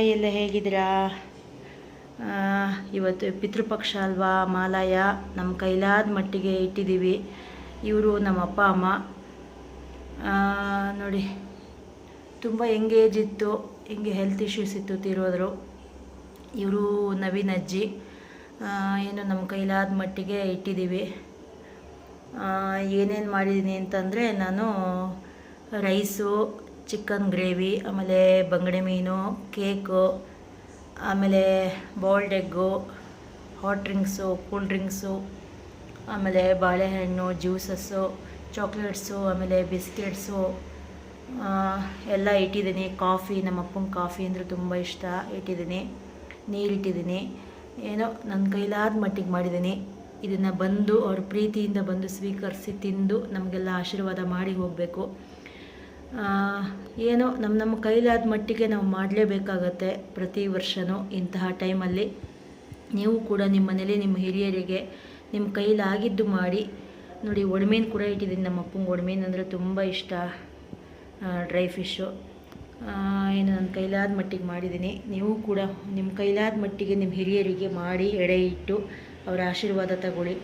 Hi ಎಲ್ಲ ಹೇಗಿದ್ದೀರಾ? ಇವತ್ತು ಪಿತೃಪಕ್ಷ ಅಲ್ವಾ? ಮಾಲಾಯ ನಮ್ಮ ಕೈಲಾದ ಮಟ್ಟಿಗೆ ಇಟ್ಟಿದ್ದೀವಿ. ಇವರು ನಮ್ಮ ಅಪ್ಪ, ಅಮ್ಮ. ನೋಡಿ, ತುಂಬ ಎಂಗೇಜ್ ಇತ್ತು. ಹಿಂಗೆ ಹೆಲ್ತ್ ಇಶ್ಯೂಸ್ ಇತ್ತು ತೀರೋದ್ರು. ಇವರು ನವೀನ್ ಅಜ್ಜಿ. ಏನು ನಮ್ಮ ಕೈಲಾದ ಮಟ್ಟಿಗೆ ಇಟ್ಟಿದ್ದೀವಿ. ಏನೇನು ಮಾಡಿದ್ದೀನಿ ಅಂತಂದರೆ ನಾನು ರೈಸು ಚಿಕನ್ ಗ್ರೇವಿ, ಆಮೇಲೆ ಬಂಗಡೆ ಮೀನು, ಕೇಕು, ಆಮೇಲೆ boiled egg, hot drinks, cool drinks, ಆಮೇಲೆ ಬಾಳೆಹಣ್ಣು, ಜ್ಯೂಸಸ್ಸು, ಚಾಕ್ಲೇಟ್ಸು, ಆಮೇಲೆ ಬಿಸ್ಕೆಟ್ಸು ಎಲ್ಲ ಇಟ್ಟಿದ್ದೀನಿ. ಕಾಫಿ ನಮ್ಮ ಅಪ್ಪನ ಕಾಫಿ ಅಂದರೆ ತುಂಬ ಇಷ್ಟ. ಇಟ್ಟಿದ್ದೀನಿ. ನೀರು ಇಟ್ಟಿದ್ದೀನಿ ಏನೋ ನನ್ನ ಕೈಲಾದ ಮಟ್ಟಿಗೆ ಮಾಡಿದ್ದೀನಿ. ಇದನ್ನು ಬಂದು ಅವ್ರ ಪ್ರೀತಿಯಿಂದ ಬಂದು ಸ್ವೀಕರಿಸಿ ತಿಂದು ನಮಗೆಲ್ಲ ಆಶೀರ್ವಾದ ಮಾಡಿ ಹೋಗಬೇಕು. ಏನೋ ನಮ್ಮ ನಮ್ಮ ಕೈಲಾದ ಮಟ್ಟಿಗೆ ನಾವು ಮಾಡಲೇಬೇಕಾಗತ್ತೆ ಪ್ರತಿ ವರ್ಷವೂ ಇಂತಹ ಟೈಮಲ್ಲಿ. ನೀವು ಕೂಡ ನಿಮ್ಮ ಮನೇಲಿ ನಿಮ್ಮ ಹಿರಿಯರಿಗೆ ನಿಮ್ಮ ಕೈಲಾಗಿದ್ದು ಮಾಡಿ. ನೋಡಿ ಒಣಮೀನು ಕೂಡ ಇಟ್ಟಿದ್ದೀನಿ. ನಮ್ಮ ಅಪ್ಪಂಗೆ ಒಡಮೇನು ಅಂದರೆ ತುಂಬ ಇಷ್ಟ. ಡ್ರೈ ಫಿಶ್ಶು ಏನು ನನ್ನ ಕೈಲಾದ ಮಟ್ಟಿಗೆ ಮಾಡಿದ್ದೀನಿ. ನೀವು ಕೂಡ ನಿಮ್ಮ ಕೈಲಾದ ಮಟ್ಟಿಗೆ ನಿಮ್ಮ ಹಿರಿಯರಿಗೆ ಮಾಡಿ ಎಡೆ ಇಟ್ಟು ಅವರ ಆಶೀರ್ವಾದ ತಗೊಳ್ಳಿ.